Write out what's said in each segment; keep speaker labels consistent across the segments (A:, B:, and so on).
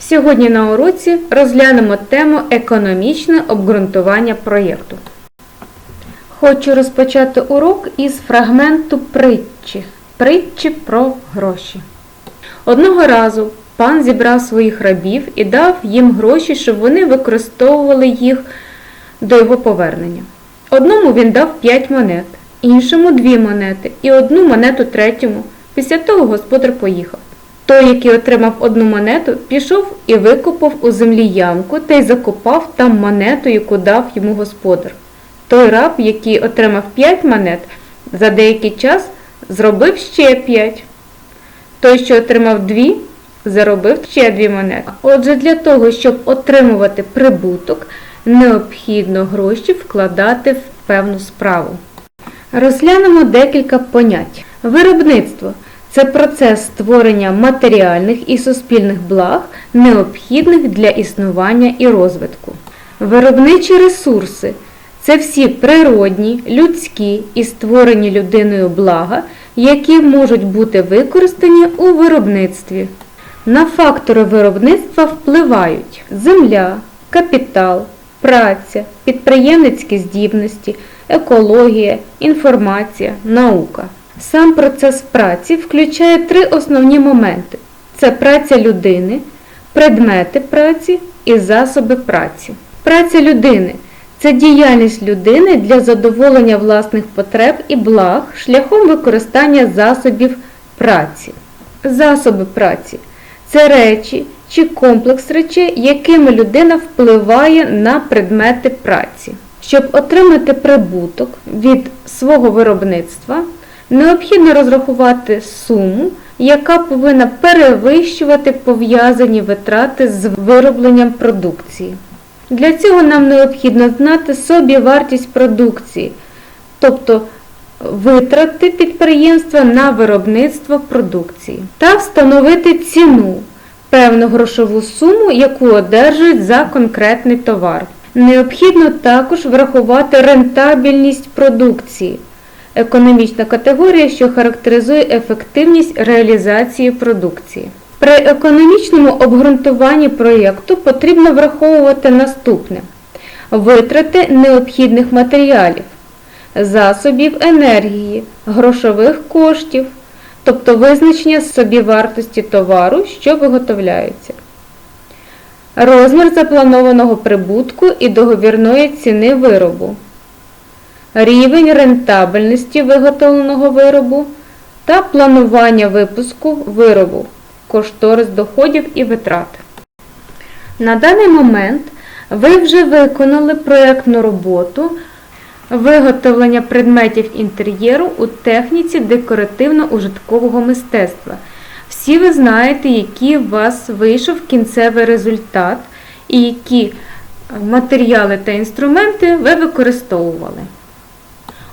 A: Сьогодні на уроці розглянемо тему економічне обґрунтування проєкту. Хочу розпочати урок із фрагменту притчі. Притчі про гроші. Одного разу пан зібрав своїх рабів і дав їм гроші, щоб вони використовували їх до його повернення. Одному він дав 5 монет, іншому 2 монети і одну монету третьому. Після того господар поїхав. Той, який отримав одну монету, пішов і викопав у землі ямку та й закопав там монету, яку дав йому господар. Той раб, який отримав 5 монет, за деякий час зробив ще 5. Той, що отримав 2, заробив ще 2 монети. Отже, для того, щоб отримувати прибуток, необхідно гроші вкладати в певну справу. Розглянемо декілька понять. Виробництво це процес створення матеріальних і суспільних благ, необхідних для існування і розвитку. Виробничі ресурси це всі природні, людські і створені людиною блага, які можуть бути використані у виробництві. На фактори виробництва впливають земля, капітал, праця, підприємницькі здібності, екологія, інформація, наука. Сам процес праці включає три основні моменти: це праця людини, предмети праці і засоби праці. Праця людини це діяльність людини для задоволення власних потреб і благ шляхом використання засобів праці. Засоби праці це речі чи комплекс речей, якими людина впливає на предмети праці. Щоб отримати прибуток від свого виробництва, необхідно розрахувати суму, яка повинна перевищувати пов'язані витрати з виробленням продукції. Для цього нам необхідно знати собі вартість продукції, тобто витрати підприємства на виробництво продукції, та встановити ціну, певну грошову суму, яку одержують за конкретний товар. Необхідно також врахувати рентабельність продукції, економічна категорія, що характеризує ефективність реалізації продукції. При економічному обґрунтуванні проєкту потрібно враховувати наступне: витрати необхідних матеріалів, засобів енергії, грошових коштів, тобто визначення собівартості товару, що виготовляється, розмір запланованого прибутку і договірної ціни виробу, рівень рентабельності виготовленого виробу та планування випуску виробу кошторис доходів і витрат. На даний момент ви вже виконали проєктну роботу виготовлення предметів інтер'єру у техніці декоративно-ужиткового мистецтва. Всі ви знаєте, який у вас вийшов кінцевий результат і які матеріали та інструменти ви використовували.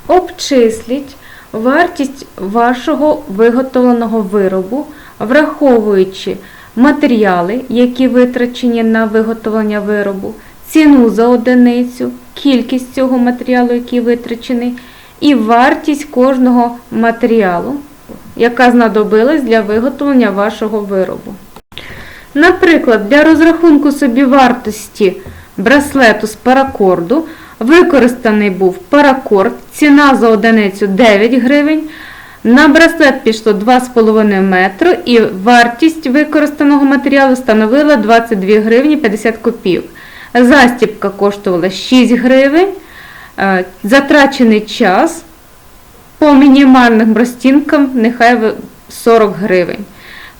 A: Обчисліть вартість вашого виготовленого виробу враховуючи матеріали, які витрачені на виготовлення виробу, ціну за одиницю, кількість цього матеріалу, який витрачений, і вартість кожного матеріалу, яка знадобилась для виготовлення вашого виробу. Наприклад, для розрахунку собівартості браслету з паракорду використаний був паракорд, ціна за одиницю 9 гривень. На браслет пішло 2,5 метри і вартість використаного матеріалу становила 22 гривні 50 копійок. Застібка коштувала 6 гривень. Е, затрачений час по мінімальним розцінкам нехай 40 гривень.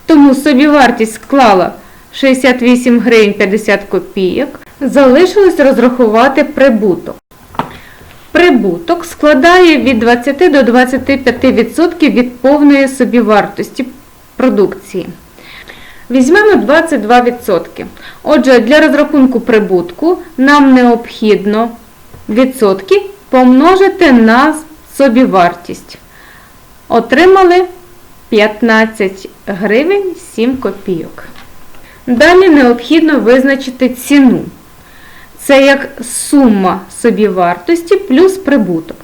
A: Тому собівартість склала 68 гривень 50 копійок. Залишилось розрахувати прибуток. Прибуток складає від 20 до 25% від повної собівартості продукції. Візьмемо 22%. Отже, для розрахунку прибутку нам необхідно відсотки помножити на собівартість. Отримали 15 гривень 7 копійок. Далі необхідно визначити ціну. Це як сума собівартості плюс прибуток.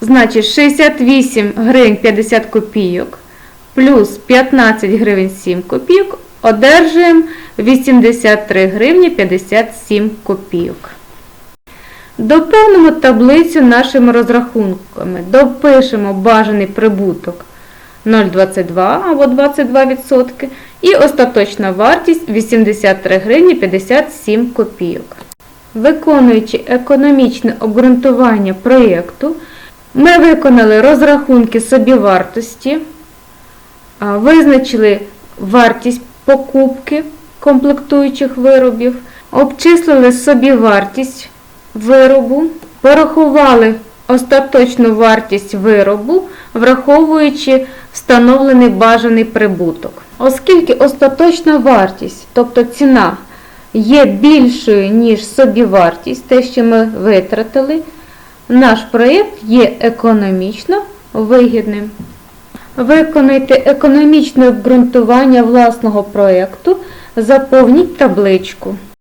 A: Значить, 68 гривень 50 копійок плюс 15 гривень 7 копійок одержуємо 83 гривні 57 копійок. Доповнимо таблицю нашими розрахунками. Допишемо бажаний прибуток 0,22 або 22% і остаточна вартість 83 гривні 57 копійок. Виконуючи економічне обґрунтування проєкту, ми виконали розрахунки собівартості, визначили вартість покупки комплектуючих виробів, обчислили собівартість виробу, порахували остаточну вартість виробу, враховуючи встановлений бажаний прибуток. Оскільки остаточна вартість, тобто ціна, є більшою, ніж собівартість, те, що ми витратили, наш проєкт є економічно вигідним. Виконайте економічне обґрунтування власного проєкту, заповніть табличку.